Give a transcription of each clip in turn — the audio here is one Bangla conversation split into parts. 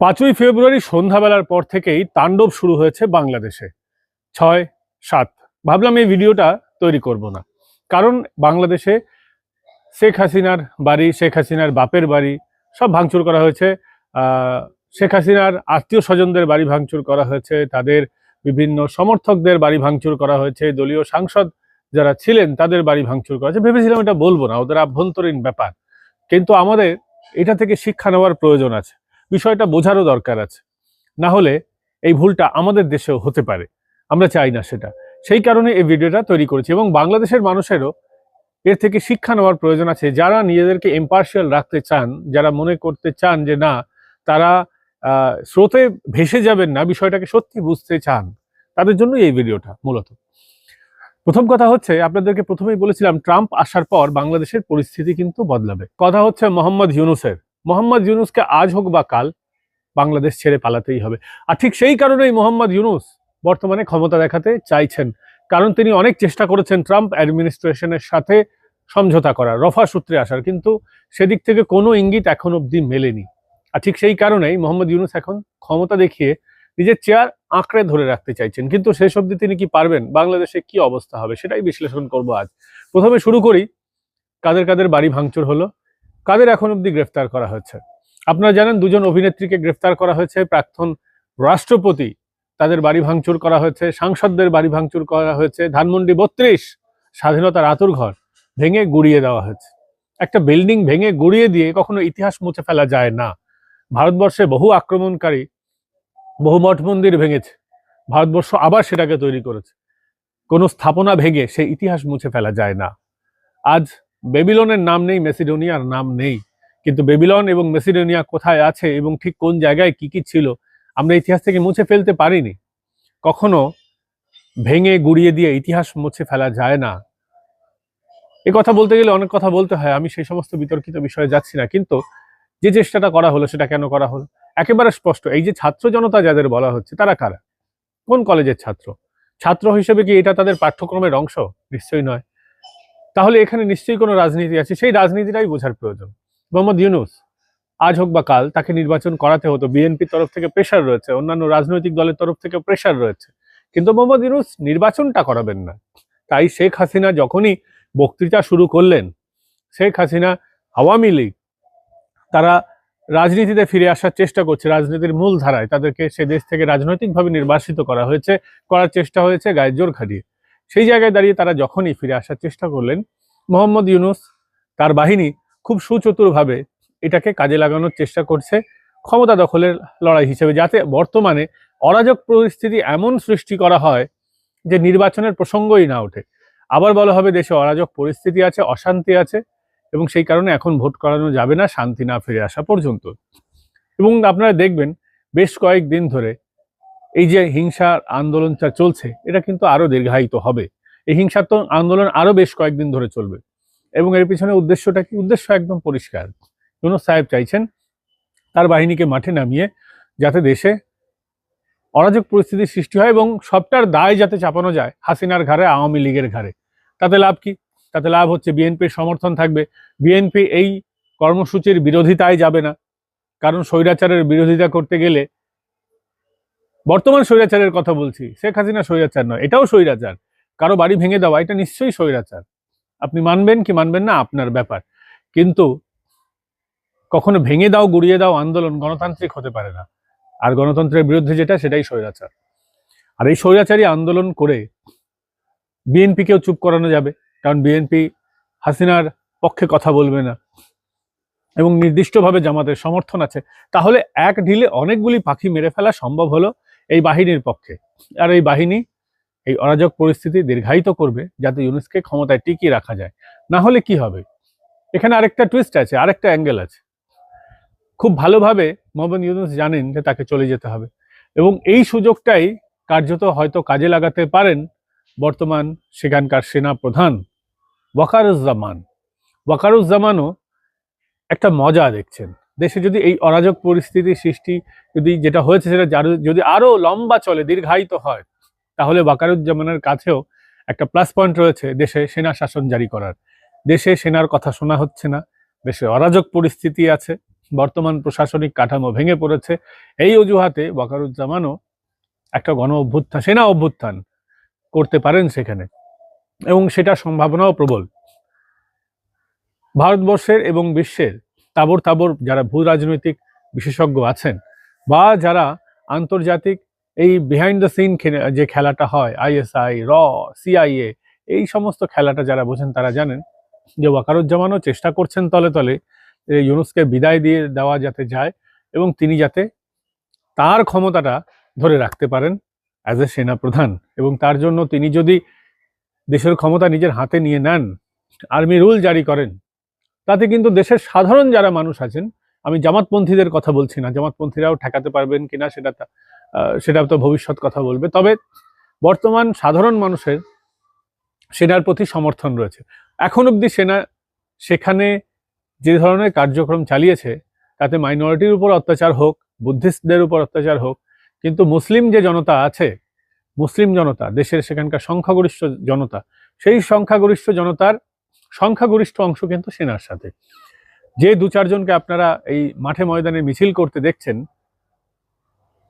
পাঁচই ফেব্রুয়ারি সন্ধ্যাবেলার পর থেকেই তাণ্ডব শুরু হয়েছে বাংলাদেশে। ছয়, সাত। ভাবলাম এই ভিডিওটা তৈরি করব না। কারণ বাংলাদেশে শেখ হাসিনার বাড়ি, শেখ হাসিনার বাপের বাড়ি সব ভাঙচুর করা হয়েছে। শেখ হাসিনার আত্মীয় স্বজনদের বাড়ি ভাঙচুর করা হয়েছে। তাদের বিভিন্ন সমর্থকদের বাড়ি ভাঙচুর করা হয়েছে। দলীয় সাংসদ যারা ছিলেন তাদের বাড়ি ভাঙচুর করা হয়েছে। ভেবেছিলাম এটা বলব না, ওদের আভ্যন্তরীণ ব্যাপার। কিন্তু আমাদের এটা থেকে শিক্ষা নেওয়ার প্রয়োজন আছে। বিষয়টা বোঝারও দরকার আছে। না হলে এই ভুলটা আমাদের দেশেও হতে পারে। আমরা চাই না সেটা। সেই কারণে এই ভিডিওটা তৈরি করেছি এবং বাংলাদেশের মানুষেরও এর থেকে শিক্ষা নেওয়ার প্রয়োজন আছে। যারা নিজেদেরকে ইম্পার্শিয়াল রাখতে চান, যারা মনে করতে চান যে না, তারা স্রোতে ভেসে যাবেন না, বিষয়টাকে সত্যি বুঝতে চান, তাদের জন্য এই ভিডিওটা মূলত। প্রথম কথা হচ্ছে, আপনাদেরকে প্রথমেই বলেছিলাম, ট্রাম্প আসার পর বাংলাদেশের পরিস্থিতি কিন্তু বদলাবে। কথা হচ্ছে মোহাম্মদ ইউনুসের। মোহাম্মদ ইউনুসকে আজ হোক বা কাল, বাংলাদেশ ছেড়ে পালাতেই হবে। আর ঠিক সেই কারণেই মোহাম্মদ ইউনুস বর্তমানে ক্ষমতা দেখাতে চাইছেন। কারণ তিনি অনেক চেষ্টা করেছেন ট্রাম্প অ্যাডমিনিস্ট্রেশনের সাথে সমঝোতা করার, রফা সূত্রে আসার, কিন্তু সেদিক থেকে কোনো ইঙ্গিত এখন অবধি মেলেনি। আর ঠিক সেই কারণেই মোহাম্মদ ইউনুস এখন ক্ষমতা দেখিয়ে নিজের চেয়ার আঁকড়ে ধরে রাখতে চাইছেন। কিন্তু শেষ অবধি তিনি কি পারবেন? বাংলাদেশে কি অবস্থা হবে? সেটাই বিশ্লেষণ করব আজ। প্রথমে শুরু করি, কাদের কাদের বাড়ি ভাঙচুর হলো কাদের এখন অবধি গ্রেফতার করা হয়েছে। আপনারা জানেন দুজন অভিনেত্রীকে গ্রেফতার করা হয়েছে। প্রাক্তন রাষ্ট্রপতি তাদের বাড়ি ভাঙচুর করা হয়েছে। সাংসদদের বাড়ি ভাঙচুর করা হয়েছে। ধানমন্ডি বত্রিশ স্বাধীনতার আতুর ঘর ভেঙে গুড়িয়ে দেওয়া হয়েছে। একটা বিল্ডিং ভেঙে গুড়িয়ে দিয়ে কখনো ইতিহাস মুছে ফেলা যায় না। ভারতবর্ষে বহু আক্রমণকারী বহু মঠ মন্দির ভেঙেছে। ভারতবর্ষ আবার সেটাকে তৈরি করেছে। কোনো স্থাপনা ভেঙে সেই ইতিহাস মুছে ফেলা যায় না। আজ বেবিলনের নাম নেই, মেসিডোনিয়ার নাম নেই। কিন্তু বেবিলন এবং মেসিডোনিয়া কোথায় আছে এবং ঠিক কোন জায়গায় কি কি ছিল, আমরা ইতিহাস থেকে মুছে ফেলতে পারিনি। কখনো ভেঙে গুড়িয়ে দিয়ে ইতিহাস মুছে ফেলা যায় না। এ কথা বলতে গেলে অনেক কথা বলতে হয়, আমি সেই সমস্ত বিতর্কিত বিষয়ে যাচ্ছি না। কিন্তু যে চেষ্টাটা করা হলো সেটা কেন করা হলো? একেবারে স্পষ্ট, এই যে ছাত্র জনতা যাদের বলা হচ্ছে, তারা কারা? কোন কলেজের ছাত্র? ছাত্র হিসেবে কি এটা তাদের পাঠ্যক্রমের অংশ? নিশ্চয়ই নয়। তাহলে এখানে নিশ্চয়ই কোনো রাজনীতি আছে। সেই রাজনীতিটাই বোঝার প্রয়োজন। মোহাম্মদ ইউনুস, আজ হোক বা কাল, তাকে নির্বাচন করাতে হতো। বিএনপির তরফ থেকে প্রেশার রয়েছে, অন্যান্য রাজনৈতিক দলের তরফ থেকে প্রেশার রয়েছে। কিন্তু মোহাম্মদ ইউনুস নির্বাচনটা করাবেন না। তাই শেখ হাসিনা যখনই বক্তৃতা শুরু করলেন, শেখ হাসিনা আওয়ামী লীগ, তারা রাজনীতিতে ফিরে আসার চেষ্টা করছে, রাজনীতির মূল ধারায় তাদেরকে সে দেশ থেকে রাজনৈতিকভাবে নির্বাসিত করা হয়েছে, করার চেষ্টা হয়েছে গায়ে জোর খাটিয়ে। সেই জায়গায় দাঁড়িয়ে তারা যখনই ফিরে আসার চেষ্টা করলেন, মোহাম্মদ ইউনুস তার বাহিনী খুব সুচতুরভাবে এটাকে কাজে লাগানোর চেষ্টা করছে ক্ষমতা দখলের লড়াই হিসেবে, যাতে বর্তমানে অরাজক পরিস্থিতি এমন সৃষ্টি করা হয় যে নির্বাচনের প্রসঙ্গই না ওঠে। আবার বলা হবে দেশে অরাজক পরিস্থিতি আছে, অশান্তি আছে এবং সেই কারণে এখন ভোট করানো যাবে না, শান্তি না ফিরে আসা পর্যন্ত। এবং আপনারা দেখবেন, বেশ কয়েকদিন ধরে এই যে হিংসার আন্দোলনটা চলছে, এটা কিন্তু আরও দীর্ঘায়িত হবে। এই হিংসাত্মক আন্দোলন আরও বেশ কয়েকদিন ধরে চলবে। এবং এর পিছনে উদ্দেশ্যটা কি? উদ্দেশ্য একদম পরিষ্কার। ইউনুস সাহেব চাইছেন তার বাহিনীকে মাঠে নামিয়ে যাতে দেশে অরাজক পরিস্থিতির সৃষ্টি হয় এবং সবটার দায় যাতে চাপানো যায় হাসিনার ঘাড়ে, আওয়ামী লীগের ঘাড়ে। তাতে লাভ কি? তাতে লাভ হচ্ছে বিএনপির সমর্থন থাকবে। বিএনপি এই কর্মসূচির বিরোধিতায় যাবে না। কারণ স্বৈরাচারের বিরোধিতা করতে গেলে বর্তমান স্বৈরাচারের কথা বলছি, শেখ হাসিনা স্বৈরাচার নয়, এটাও স্বৈরাচার। কারও বাড়ি ভেঙে দেওয়া, এটা নিশ্চয়ই স্বৈরাচার। আপনি মানবেন কি মানবেন না, আপনার ব্যাপার। কিন্তু কখনো ভেঙে দাও, গুড়িয়ে দাও আন্দোলন গণতান্ত্রিক হতে পারে না। আর গণতন্ত্রের বিরুদ্ধে যেটা, সেটাই স্বৈরাচার। আর এই স্বৈরাচারী আন্দোলন করে বিএনপিকেও চুপ করানো যাবে, কারণ বিএনপি হাসিনার পক্ষে কথা বলবে না। এবং নির্দিষ্টভাবে জামাতের সমর্থন আছে। তাহলে এক ঢিলে অনেকগুলি পাখি মেরে ফেলা সম্ভব হলো এই বাহিনীর পক্ষে। আর এই বাহিনী এই অরাজক পরিস্থিতি দীর্ঘায়িত করবে যাতে ইউনুসকে ক্ষমতায় টিকিয়ে রাখা যায়। না হলে কি হবে? এখানে আরেকটা টুইস্ট আছে, আরেকটা অ্যাঙ্গেল আছে। খুব ভালোভাবে মোহাম্মদ ইউনুস জানেন যে তাকে চলে যেতে হবে। এবং এই সুযোগটাই কার্যত হয়তো কাজে লাগাতে পারেন বর্তমান সেখানকার সেনা প্রধান ওয়াকারুজ্জামান। ওয়াকারুজ্জামানও একটা মজা দেখছেন। দেশে যদি এই অরাজক পরিস্থিতির সৃষ্টি যদি যেটা হয়েছে সেটা যদি আরও লম্বা চলে, দীর্ঘায়িত হয়, তাহলে বাকারুজ্জামানের কাছেও একটা প্লাস পয়েন্ট রয়েছে দেশে সেনা শাসন জারি করার। দেশে সেনার কথা শোনা হচ্ছে না, দেশে অরাজক পরিস্থিতি আছে, বর্তমান প্রশাসনিক কাঠামো ভেঙে পড়েছে। এই অজুহাতে ওয়াকারুজ্জামানও একটা গণ অভ্যুত্থান, সেনা অভ্যুত্থান করতে পারেন সেখানে এবং সেটার সম্ভাবনাও প্রবল। ভারতবর্ষের এবং বিশ্বের তাবর তাবর যারা ভূ রাজনৈতিক বিশেষজ্ঞ আছেন বা যারা আন্তর্জাতিক এই বিহাইন্ড দ্য সিন যে খেলাটা হয় আইএসআই র সিআইএ এই সমস্ত খেলাটা যারা বোঝেন তারা জানেন যে ওয়াকারুজ্জামানও চেষ্টা করছেন তলে তলে ইউনুসকে বিদায় দিয়ে দেওয়া যাতে যায় এবং তিনি যাতে তার ক্ষমতাটা ধরে রাখতে পারেন অ্যাজ এ সেনাপ্রধান এবং তার জন্য তিনি যদি দেশের ক্ষমতা নিজের হাতে নিয়ে নেন আর্মি রুল জারি করেন তাতে কিন্তু দেশের সাধারণ যারা মানুষ আছেন, আমি জামাতপন্থীদের কথা বলছি না, জামাতপন্থীরাও ঠেকাতে পারবেন কিনা সেটা সেটা তো ভবিষ্যৎ কথা বলবে। তবে বর্তমান সাধারণ মানুষের সেনার প্রতি সমর্থন রয়েছে। এখন অবধি সেনা সেখানে যে ধরনের কার্যক্রম চালিয়েছে, তাতে মাইনরিটির উপর অত্যাচার হোক, বুদ্ধিস্টদের উপর অত্যাচার হোক, কিন্তু মুসলিম যে জনতা আছে, মুসলিম জনতা, দেশের সেখানকার সংখ্যাগরিষ্ঠ জনতা, সেই সংখ্যাগরিষ্ঠ জনতার সংখ্যাগরিষ্ঠ অংশ কিন্তু সেনার সাথে। যে দু চারজনকে আপনারা এই মাঠে ময়দানে মিছিল করতে দেখছেন,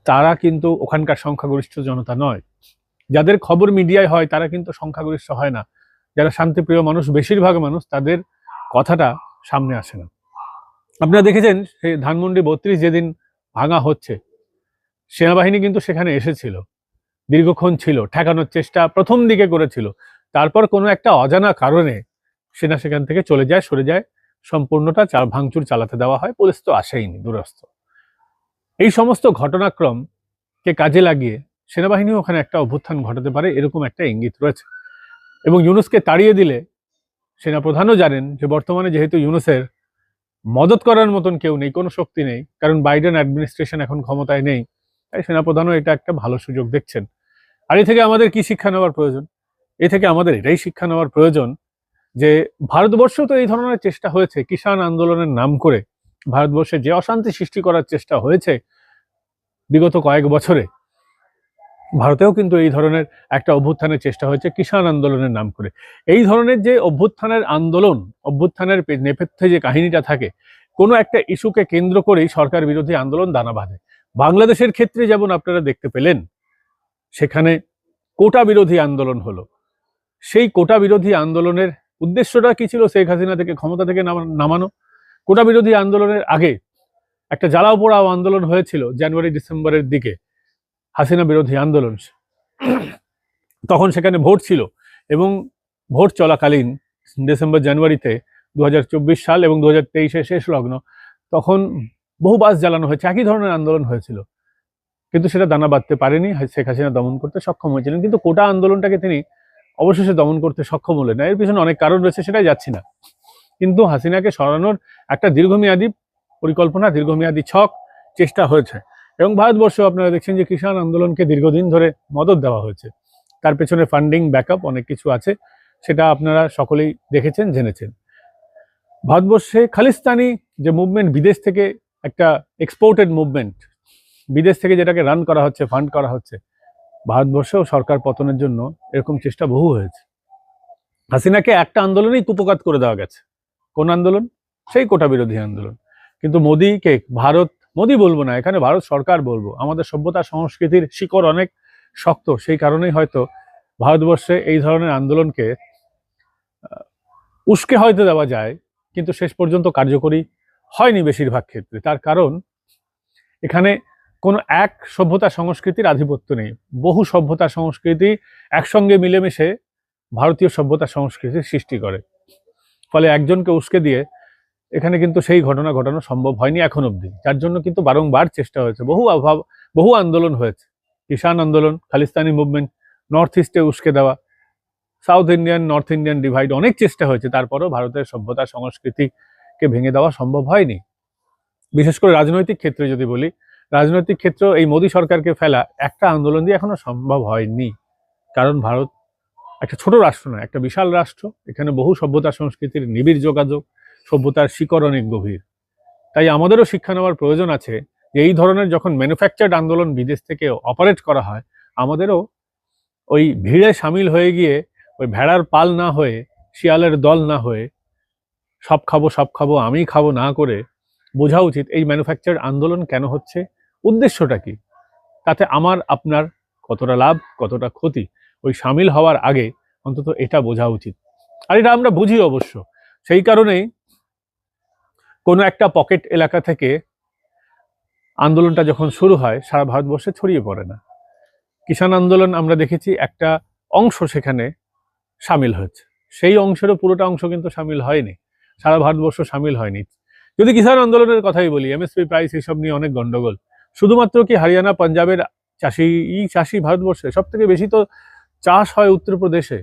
তারা কিন্তু ওখানকার সংখ্যাগরিষ্ঠ জনতা নয়। যাদের খবর মিডিয়ায় হয়, তারা কিন্তু সংখ্যাগরিষ্ঠ হয় না। যারা শান্তিপ্রিয় মানুষ, বেশিরভাগ মানুষ, তাদের কথাটা সামনে আসে না। আপনারা দেখেছেন, সেই ধানমন্ডি বত্রিশ যেদিন ভাঙা হচ্ছে, সেনাবাহিনী কিন্তু সেখানে এসেছিল। দীর্ঘক্ষণ ছিল, ঠেকানোর চেষ্টা প্রথম দিকে করেছিল। তারপর কোনো একটা অজানা কারণে সেনা সেখান থেকে চলে যায়, সরে যায়। সম্পূর্ণটা চা ভাঙচুর চালাতে দেওয়া হয়, পুলিশ তো আসেইনি দূরস্থ। এই সমস্ত ঘটনাক্রমকে কাজে লাগিয়ে সেনাবাহিনী ওখানে একটা অভ্যুত্থান ঘটাতে পারে, এরকম একটা ইঙ্গিত রয়েছে। এবং ইউনুসকে তাড়িয়ে দিলে সেনাপ্রধানও জানেন যে, বর্তমানে যেহেতু ইউনুসের মদত করার মতন কেউ নেই, কোনো শক্তি নেই, কারণ বাইডেন অ্যাডমিনিস্ট্রেশন এখন ক্ষমতায় নেই, তাই সেনাপ্রধানও এটা একটা ভালো সুযোগ দেখছেন। আর এ থেকে আমাদের কি শিক্ষা নেওয়ার প্রয়োজন? এ থেকে আমাদের এটাই শিক্ষা নেওয়ার প্রয়োজন যে ভারতবর্ষ তো এই ধরনের চেষ্টা হয়েছে, কিষাণ আন্দোলনের নাম করে ভারতবর্ষে যে অশান্তি সৃষ্টি করার চেষ্টা হয়েছে বিগত কয়েক বছরে, ভারতেও কিন্তু এই ধরনের একটা অভ্যুত্থানের চেষ্টা হয়েছে কিষাণ আন্দোলনের নাম করে। এই ধরনের যে অভ্যুত্থানের আন্দোলন, অভ্যুত্থানের নেপথ্যে যে কাহিনীটা থাকে, কোনো একটা ইস্যুকে কেন্দ্র করেই সরকার বিরোধী আন্দোলন দানা বাঁধে। বাংলাদেশের ক্ষেত্রে যেমন আপনারা দেখতে পেলেন, সেখানে কোটা বিরোধী আন্দোলন হলো। সেই কোটা বিরোধী আন্দোলনের উদ্দেশ্যটা কি ছিল? শেখ হাসিনা থেকে ক্ষমতা থেকে নামা- নামানো। কোটা বিরোধী আন্দোলনের আগে একটা জ্বালাও পোড়াও আন্দোলন হয়েছিল জানুয়ারি, ডিসেম্বরের দিকে। হাসিনা বিরোধী আন্দোলন। তখন সেখানে ভোট ছিল এবং ভোট চলাকালীন ডিসেম্বর, জানুয়ারিতে দু হাজার চব্বিশ সাল এবং দু হাজার শেষ লগ্ন, তখন বহু বাস জ্বালানো হয়েছে। একই ধরনের আন্দোলন হয়েছিল। কিন্তু সেটা দানা বাঁধতে পারেনি। শেখ হাসিনা দমন করতে সক্ষম হয়েছিলেন। কিন্তু কোটা আন্দোলনটাকে তিনি অবশেষে দমন করতে সক্ষম হলেন। না এর পিছনে অনেক কারণ রয়েছে, সেটাই যাচ্ছি না। কিন্তু হাসিনাকে সরানোর একটা দীর্ঘমেয়াদী পরিকল্পনা, দীর্ঘমেয়াদী ছক, চেষ্টা হয়েছে। এবং ভারতবর্ষেও আপনারা দেখছেন যে কিষাণ আন্দোলনকে দীর্ঘদিন ধরে মদত দেওয়া হয়েছে। তার পেছনে ফান্ডিং ব্যাকআপ অনেক কিছু আছে, সেটা আপনারা সকলেই দেখেছেন, জেনেছেন। ভারতবর্ষে খালিস্তানি যে মুভমেন্ট বিদেশ থেকে একটা এক্সপোর্টেড মুভমেন্ট বিদেশ থেকে যেটাকে রান করা হচ্ছে ফান্ড করা হচ্ছে ভারতবর্ষেও সরকার পতনের জন্য এরকম চেষ্টা বহু হয়েছে। হাসিনাকে একটা আন্দোলনেই কুপকাত করে দেওয়া গেছে। কোন আন্দোলন? সেই কোটা বিরোধী আন্দোলন। কিন্তু মোদীকে ভারত, মোদী বলব না, এখানে ভারত সরকার বলব, আমাদের সভ্যতা সংস্কৃতির শিকড় অনেক শক্ত, সেই কারণেই হয়তো ভারতবর্ষে এই ধরনের আন্দোলনকে উস্কে হয়তো দেওয়া যায়, কিন্তু শেষ পর্যন্ত কার্যকরী হয়নি বেশিরভাগ ক্ষেত্রে। তার কারণ, এখানে কোনো এক সভ্যতা সংস্কৃতির আধিপত্য নেই। বহু সভ্যতা সংস্কৃতি একসঙ্গে মিলেমিশে ভারতীয় সভ্যতা সংস্কৃতির সৃষ্টি করে। ফলে একজনকে উস্কে দিয়ে এখানে কিন্তু সেই ঘটনা ঘটানো সম্ভব হয়নি এখন অবধি। যার জন্য কিন্তু বারংবার চেষ্টা হয়েছে। বহু অভাব, বহু আন্দোলন হয়েছে। কিষাণ আন্দোলন, খালিস্তানি মুভমেন্ট নর্থ ইস্টে উস্কে দেওয়া south Indian north Indian divide অনেক চেষ্টা হয়েছে। তারপরেও ভারতের সভ্যতা সংস্কৃতিকে ভেঙে দেওয়া সম্ভব হয়নি। বিশেষ করে রাজনৈতিক ক্ষেত্রে যদি বলি রাজনৈতিক ক্ষেত্র এই মোদী সরকারকে ফেলা একটা আন্দোলন দিয়ে এখনও সম্ভব হয়নি। কারণ ভারত একটা ছোট রাষ্ট্র নয়, একটা বিশাল রাষ্ট্র। এখানে বহু সভ্যতা সংস্কৃতির নিবিড় যোগাযোগ, সভ্যতার শিকড় অনেক গভীর। তাই আমাদেরও শিক্ষা নেওয়ার প্রয়োজন আছে যে এই ধরনের যখন ম্যানুফ্যাকচার্ড আন্দোলন বিদেশ থেকে অপারেট করা হয়, আমাদেরও ওই ভিড়ে সামিল হয়ে গিয়ে ওই ভেড়ার পাল না হয়ে, শিয়ালের দল না হয়ে, সব খাব সব খাব, আমি খাব না করে বোঝা উচিত এই ম্যানুফ্যাকচার আন্দোলন কেন হচ্ছে। উদ্দেশ্যটা কি? তাতে আমার, আপনার কতটা লাভ, কতটা ক্ষতি, ওই সামিল হওয়ার আগে অন্তত এটা বোঝা উচিত। আর এটা আমরা বুঝি অবশ্য। সেই কারণেই কোনো একটা পকেট এলাকা থেকে আন্দোলনটা যখন শুরু হয়, সারা ভারতবর্ষে ছড়িয়ে পড়ে না। কিষাণ আন্দোলন আমরা দেখেছি একটা অংশ সেখানে সামিল হয়েছে। সেই অংশেরও পুরোটা অংশ কিন্তু সামিল হয়নি। সারা ভারতবর্ষ সামিল হয়নি। যদি কিষাণ আন্দোলনের কথাই বলি, এমএসপি প্রাইস এইসব নিয়ে অনেক গন্ডগোল। শুধুমাত্র কি হরিয়ানা, পাঞ্জাবের চাষি, ই চাষি ভারতবর্ষে? সব থেকে বেশি তো চাষ হয় উত্তরপ্রদেশে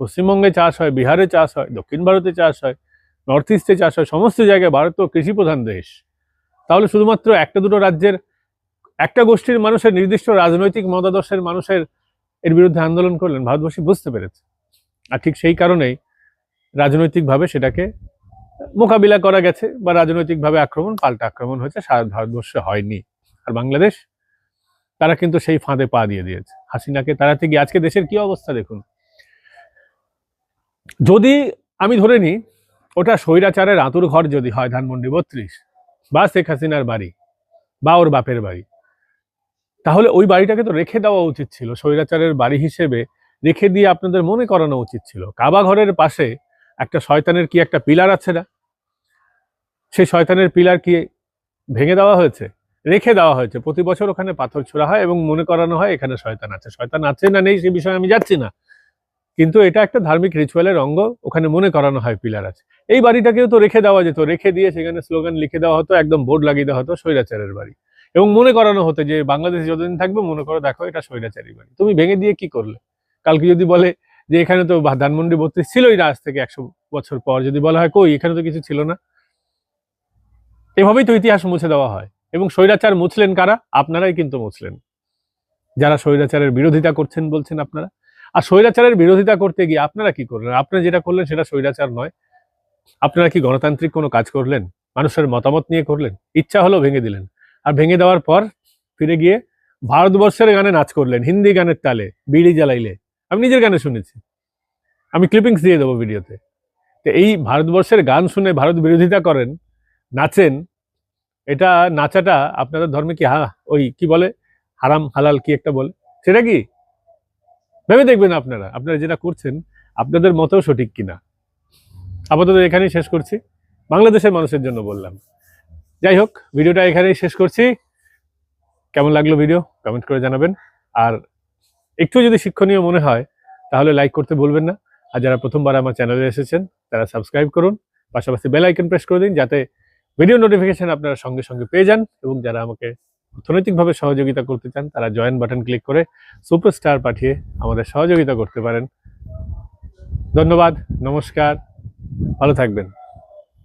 পশ্চিমবঙ্গে চাষ হয়, বিহারে চাষ হয়, দক্ষিণ ভারতে চাষ হয়, নর্থ ইস্টে চাষ হয়, সমস্ত জায়গায় ভারত তো কৃষি প্রধান দেশ। তাহলে শুধুমাত্র একটা দুটো রাজ্যের, একটা গোষ্ঠীর মানুষের নির্দিষ্ট রাজনৈতিক মতাদর্শের মানুষের এর বিরুদ্ধে আন্দোলন করলেন ভারতবর্ষী বুঝতে পেরেছে। আর ঠিক সেই কারণেই রাজনৈতিকভাবে সেটাকে মোকাবিলা করা গেছে বা রাজনৈতিকভাবে আক্রমণ, পাল্টা আক্রমণ হয়েছে, সারা ভারতবর্ষে হয়নি। আর বাংলাদেশ, তারা কিন্তু সেই ফাঁদে পা দিয়ে দিয়েছে। হাসিনাকে তাড়াতে গিয়ে, আজকে দেশের কি অবস্থা দেখুন? যদি আমি ধরে নিই, ওটা স্বৈরাচারের আঁতুর ঘর যদি হয়, ধানমন্ডি বত্রিশ, বা শেখ হাসিনার বাড়ি, বা ওর বাপের বাড়ি, তাহলে ওই বাড়িটাকে তো রেখে দেওয়া উচিত ছিল। স্বৈরাচারের বাড়ি হিসেবে রেখে দিয়ে আপনাদের মনে করানো উচিত ছিল। কাবা ঘরের পাশে একটা শয়তানের কি একটা পিলার আছে না? সেই শয়তানের পিলার কি ভেঙে দেওয়া হয়েছে? রেখে দেওয়া হয়েছে। প্রতি বছর ওখানে পাথর ছোড়া হয় এবং মনে করানো হয় এখানে শয়তান আছে। শয়তান আছে না নেই সে বিষয়ে আমি যাচ্ছি না। কিন্তু এটা একটা ধার্মিক রিচুয়ালের অঙ্গ, ওখানে মনে করানো হয় পিলার আছে। এই বাড়িটাকেও তো রেখে দেওয়া যেত। রেখে দিয়ে সেখানে স্লোগান লিখে দেওয়া হতো, একদম বোর্ড লাগিয়ে দেওয়া হতো, স্বৈরাচারের বাড়ি। এবং মনে করানো হতো যে বাংলাদেশে যতদিন থাকবে মনে করো দেখো এটা স্বৈরাচারী বাড়ি। তুমি ভেঙে দিয়ে কি করলে? কালকে যদি বলে যে এখানে তো ধানমন্ডি বত্রিশ ছিলই আজ থেকে একশো বছর পর, যদি বলা হয় কই? এখানে তো কিছু ছিল না। এভাবেই তো ইতিহাস মুছে দেওয়া হয়। এবং স্বৈরাচার মুছলেন কারা? আপনারাই কিন্তু মুছলেন। যারা স্বৈরাচারের বিরোধিতা করছেন বলছেন আপনারা। আর স্বৈরাচারের বিরোধিতা করতে গিয়ে আপনারা কি করলেন? আপনারা যেটা করলেন সেটা স্বৈরাচার নয়। আপনারা কি গণতান্ত্রিক কোনো কাজ করলেন? মানুষের মতামত নিয়ে করলেন? ইচ্ছা হলো ভেঙে দিলেন। আর ভেঙে দেওয়ার পর ফিরে গিয়ে ভারতবর্ষের গানে নাচ করলেন, হিন্দি গানের তালে, বিড়ি জ্বালাইলে। আমি নিজের গানে শুনেছি। আমি ক্লিপিংস দিয়ে দেবো ভিডিওতে। তো এই ভারতবর্ষের গান শুনে ভারত বিরোধিতা করেন, নাচেন এটা নাচাটা আপনাদের ধর্মে কি ওই কি বলে? হারাম, হালাল কি একটা বলে? সেটা কি? ভেবে দেখবেন আপনারা। আপনারা যেটা করছেন, আপনাদের মতেও সঠিক কিনা। আপাতত এখানেই শেষ করছি। বাংলাদেশের মানুষের জন্য বললাম। যাই হোক, ভিডিওটা এখানেই শেষ করছি। কেমন লাগল ভিডিও? কমেন্ট করে জানাবেন। আর একটু যদি শিক্ষণীয় মনে হয়, তাহলে লাইক করতে ভুলবেন না। আর যারা প্রথমবার আমার চ্যানেলে এসেছেন, তারা সাবস্ক্রাইব করুন। পাশাপাশি বেল আইকন প্রেস করে দিন, যাতে ভিডিও নোটিফিকেশন আপনারা সঙ্গে সঙ্গে পেয়ে যান এবং যারা আমাকে অর্থনৈতিকভাবে সহযোগিতা করতে চান, তারা জয়েন বাটন ক্লিক করে সুপারস্টার পাঠিয়ে আমাদের সহযোগিতা করতে পারেন। ধন্যবাদ, নমস্কার, ভালো থাকবেন।